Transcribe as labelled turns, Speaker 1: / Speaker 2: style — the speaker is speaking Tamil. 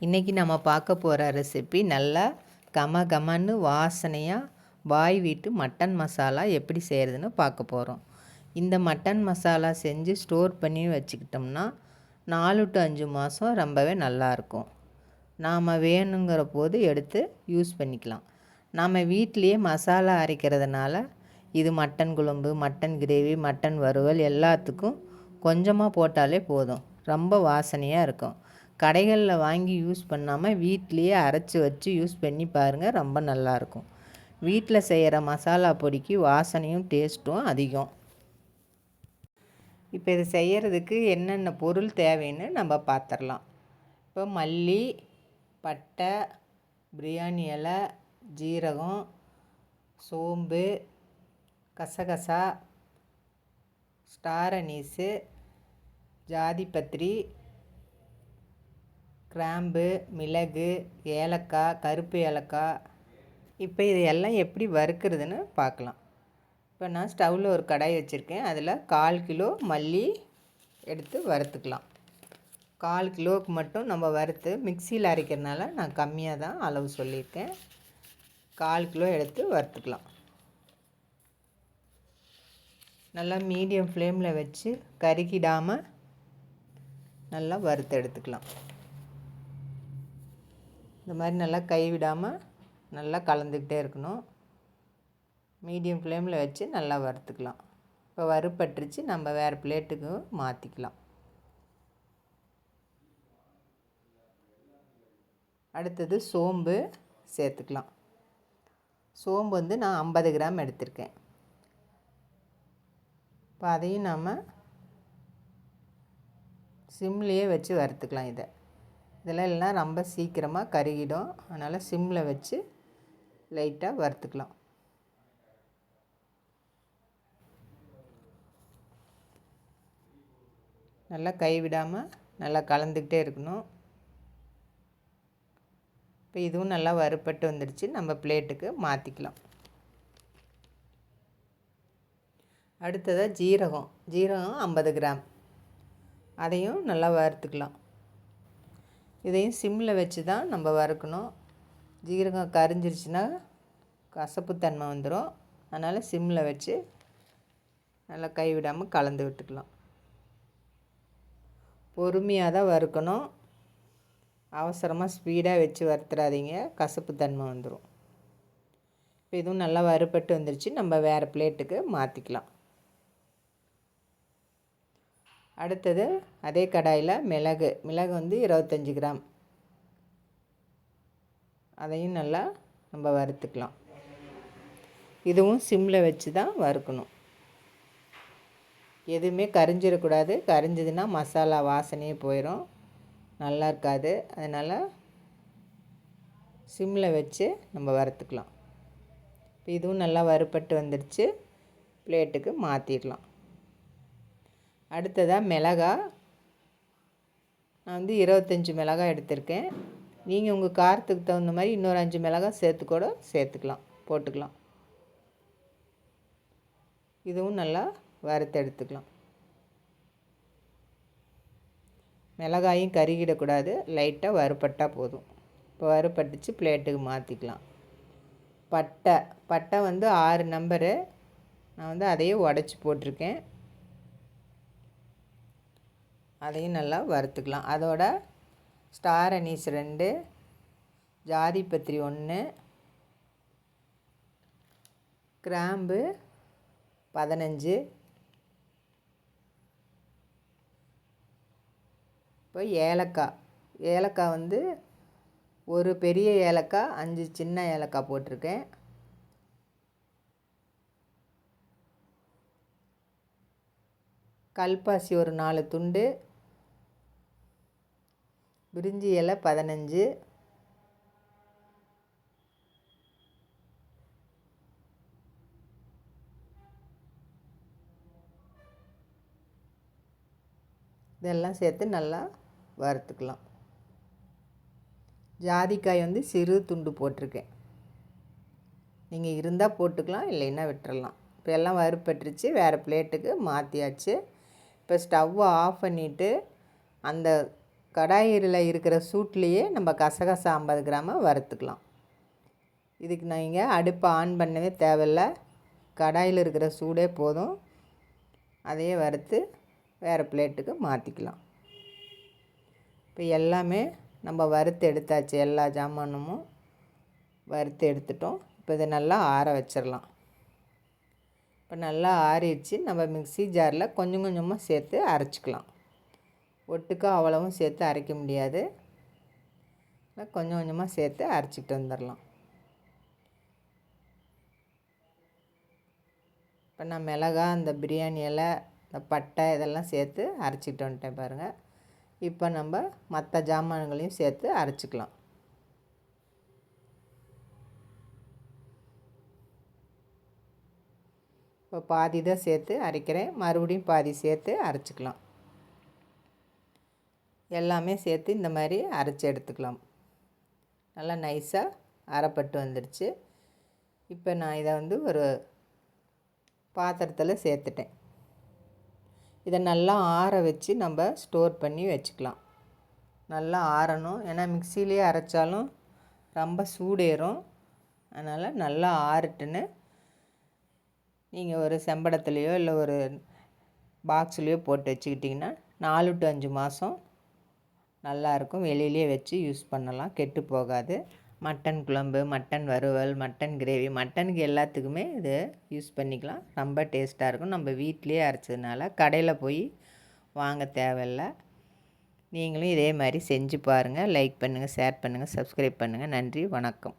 Speaker 1: இன்றைக்கி நம்ம பார்க்க போகிற ரெசிபி நல்லா கம கமன்னு வாசனையாக பாய் வீட்டு மட்டன் மசாலா எப்படி செய்கிறதுன்னு பார்க்க போகிறோம் இந்த மட்டன் மசாலா செஞ்சு ஸ்டோர் பண்ணி வச்சுக்கிட்டோம்னா நாலு டு அஞ்சு மாதம் ரொம்பவே நல்லாயிருக்கும் நாம் வேணுங்கிற போது எடுத்து யூஸ் பண்ணிக்கலாம். நாம் வீட்லேயே மசாலா அரைக்கிறதுனால இது மட்டன் குழம்பு மட்டன் கிரேவி மட்டன் வறுவல் எல்லாத்துக்கும் கொஞ்சமாக போட்டாலே போதும். ரொம்ப வாசனையாக இருக்கும். கடைகளில் வாங்கி யூஸ் பண்ணாமல் வீட்லேயே அரைச்சி வச்சு யூஸ் பண்ணி பாருங்கள் ரொம்ப நல்லாயிருக்கும். வீட்டில் செய்கிற மசாலா பொடிக்கு வாசனையும் டேஸ்ட்டும் அதிகம். இப்போ இது செய்கிறதுக்கு என்னென்ன பொருள் தேவைன்னு நம்ம பார்த்துடலாம். இப்போ மல்லி பட்டை பிரியாணி இலை ஜீரகம் சோம்பு கசகசா ஸ்டார் அனீஸு ஜாதிபத்திரி கிராம்பு மிளகு ஏலக்காய் கருப்பு ஏலக்காய். இப்போ இது எல்லாம் எப்படி வறுக்கிறதுன்னு பார்க்கலாம். இப்போ நான் ஸ்டவ்வில் ஒரு கடாய் வச்சுருக்கேன். அதில் கால் கிலோ மல்லி எடுத்து வறுத்துக்கலாம். கால் கிலோவுக்கு மட்டும் நம்ம வறுத்து மிக்சியில் அரைக்கிறதுனால நான் கம்மியாக தான் அளவு சொல்லியிருக்கேன். கால் கிலோ எடுத்து வறுத்துக்கலாம். நல்லா மீடியம் ஃப்ளேமில் வச்சு கருகிடாமல் நல்லா வறுத்து எடுத்துக்கலாம். இந்த மாதிரி நல்லா கைவிடாமல் நல்லா கலந்துக்கிட்டே இருக்கணும். மீடியம் ஃப்ளேமில் வச்சு நல்லா வறுத்துக்கலாம். இப்போ வறுப்பட்டுருச்சு நம்ம வேறு பிளேட்டுக்கு மாற்றிக்கலாம் அடுத்தது சோம்பு சேர்த்துக்கலாம். சோம்பு வந்து நான் ஐம்பது கிராம் எடுத்திருக்கேன். இப்போ அதையும் நாம் சிம்லேயே வச்சு வறுத்துக்கலாம் இதை. இதெல்லாம் இல்லைனா ரொம்ப சீக்கிரமாக கருகிடும். அதனால் சிம்மில் வச்சு லைட்டாக வறுத்துக்கலாம். நல்லா கைவிடாமல் நல்லா கலந்துக்கிட்டே இருக்கணும். இப்போ இதுவும் நல்லா வறுப்பட்டு வந்துடுச்சு நம்ம பிளேட்டுக்கு மாற்றிக்கலாம் அடுத்ததாக ஜீரகம். ஜீரகம் ஐம்பது கிராம். அதையும் நல்லா வறுத்துக்கலாம். இதையும் சிம்மில் வச்சு தான் நம்ம வறுக்கணும். ஜீரகம் கரிஞ்சிருச்சுன்னா கசப்புத்தன்மை வந்துடும் அதனால் சிம்மில் வச்சு நல்லா கைவிடாமல் கலந்து விட்டுக்கலாம். பொறுமையாக தான் வறுக்கணும். அவசரமாக ஸ்பீடாக வச்சு வறுத்துறாதீங்க. கசப்புத்தன்மை வந்துடும் இப்போ இதுவும் நல்லா வறுபட்டு வந்துருச்சு. நம்ம வேறு பிளேட்டுக்கு மாற்றிக்கலாம். அடுத்தது அதே கடாயில் மிளகு. மிளகு வந்து இருபத்தஞ்சி கிராம். அதையும் நல்லா நம்ம வறுத்துக்கலாம். இதுவும் சிம்மில் வச்சு தான் வறுக்கணும். எதுவுமே கரிஞ்சிடக்கூடாது. கரிஞ்சதுன்னா மசாலா வாசனையே போயிடும் நல்லா இருக்காது. அதனால் சிம்மில் வச்சு நம்ம வறுத்துக்கலாம். இப்போ இதுவும் நல்லா வறுப்பட்டு வந்துடுச்சு பிளேட்டுக்கு மாற்றிடலாம் அடுத்ததாக மிளகா. நான் வந்து இருபத்தஞ்சி மிளகா எடுத்திருக்கேன். நீங்கள் உங்கள் காரத்துக்கு தகுந்த மாதிரி இன்னொரு அஞ்சு மிளகா சேர்த்து கூட சேர்த்துக்கலாம் போட்டுக்கலாம். இதுவும் நல்லா வறுத்து எடுத்துக்கலாம். மிளகாயும் கருகிடக்கூடாது லைட்டாக வறுப்பட்டால் போதும். இப்போ வறுப்பட்டுச்சு பிளேட்டுக்கு மாற்றிக்கலாம் பட்டை பட்டை வந்து ஆறு நம்பரு. நான் வந்து அதையே உடச்சி போட்டிருக்கேன். அதையும் நல்லா வறுத்துக்கலாம். அதோட ஸ்டார் அனீஸ் ரெண்டு ஜாதி பத்திரி ஒன்று கிராம்பு பதினஞ்சு. இப்போ ஏலக்காய். ஏலக்காய் வந்து ஒரு பெரிய ஏலக்காய் அஞ்சு சின்ன ஏலக்காய் போட்டிருக்கேன். கல்பாசி ஒரு நாலு துண்டு பிரிஞ்சி இலை பதினஞ்சு. இதெல்லாம் சேர்த்து நல்லா வறுத்துக்கலாம். ஜாதிக்காய் வந்து சிறு துண்டு போட்டிருக்கேன். நீங்கள் இருந்தால் போட்டுக்கலாம் இல்லைன்னா விட்டுறலாம். இப்போ எல்லாம் வறுப்பட்டுருச்சு வேறு பிளேட்டுக்கு மாற்றியாச்சு இப்போ ஸ்டவ்வை ஆஃப் பண்ணிவிட்டு அந்த கடாயில் இருக்கிற சூட்லேயே நம்ம கசகசா ஐம்பது கிராமை வறுத்துக்கலாம். இதுக்கு நீங்கள் அடுப்பை ஆன் பண்ணவே தேவையில்ல. கடாயில் இருக்கிற சூடே போதும். அதையே வறுத்து வேறு பிளேட்டுக்கு மாற்றிக்கலாம் இப்போ எல்லாமே நம்ம வறுத்து எடுத்தாச்சு எல்லா ஜாமானும் வறுத்து எடுத்துட்டோம். இப்போ இதை நல்லா ஆற வச்சிடலாம் இப்போ நல்லா ஆறிடுச்சு. நம்ம மிக்சி ஜாரில் கொஞ்சம் கொஞ்சமாக சேர்த்து அரைச்சிக்கலாம். ஒட்டுக்கா அவ்வளவும் சேர்த்து அரைக்க முடியாது. கொஞ்சம் கொஞ்சமாக சேர்த்து அரைச்சிட்டு வந்துடலாம் இப்போ நான் மிளகா அந்த பிரியாணி இலை இந்த பட்டை இதெல்லாம் சேர்த்து அரைச்சிட்டு வந்துட்டேன் பாருங்கள் இப்போ நம்ம மற்ற ஜாமான்களையும் சேர்த்து அரைச்சிக்கலாம். இப்போ பாதி தான் சேர்த்து அரைக்கிறேன். மறுபடியும் பாதி சேர்த்து அரைச்சிக்கலாம். எல்லாமே சேர்த்து இந்த மாதிரி அரைச்சி எடுத்துக்கலாம். நல்லா நைஸாக அரைப்பட்டு வந்துடுச்சு இப்போ நான் இதை வந்து ஒரு பாத்திரத்தில் சேர்த்துட்டேன். இதை நல்லா ஆற வச்சு நம்ம ஸ்டோர் பண்ணி வச்சுக்கலாம். நல்லா ஆறணும். ஏன்னா மிக்சிலேயே அரைச்சாலும் ரொம்ப சூடேறும். அதனால் நல்லா ஆறட்டுன்னு நீங்கள் ஒரு செம்படத்துலேயோ இல்லை ஒரு பாக்ஸ்லேயோ போட்டு வச்சுக்கிட்டிங்கன்னா நாலு டு அஞ்சு மாதம் நல்லாயிருக்கும். வெளியிலே வச்சு யூஸ் பண்ணலாம். கெட்டு போகாது. மட்டன் குழம்பு மட்டன் வறுவல் மட்டன் கிரேவி மட்டனுக்கு எல்லாத்துக்குமே இது யூஸ் பண்ணிக்கலாம். ரொம்ப டேஸ்ட்டாக இருக்கும். நம்ம வீட்டிலே அரைச்சதுனால கடையில் போய் வாங்க தேவையில்ல. நீங்களும் இதே மாதிரி செஞ்சு பாருங்கள் லைக் பண்ணுங்கள் ஷேர் பண்ணுங்கள் சப்ஸ்கிரைப் பண்ணுங்கள் நன்றி வணக்கம்.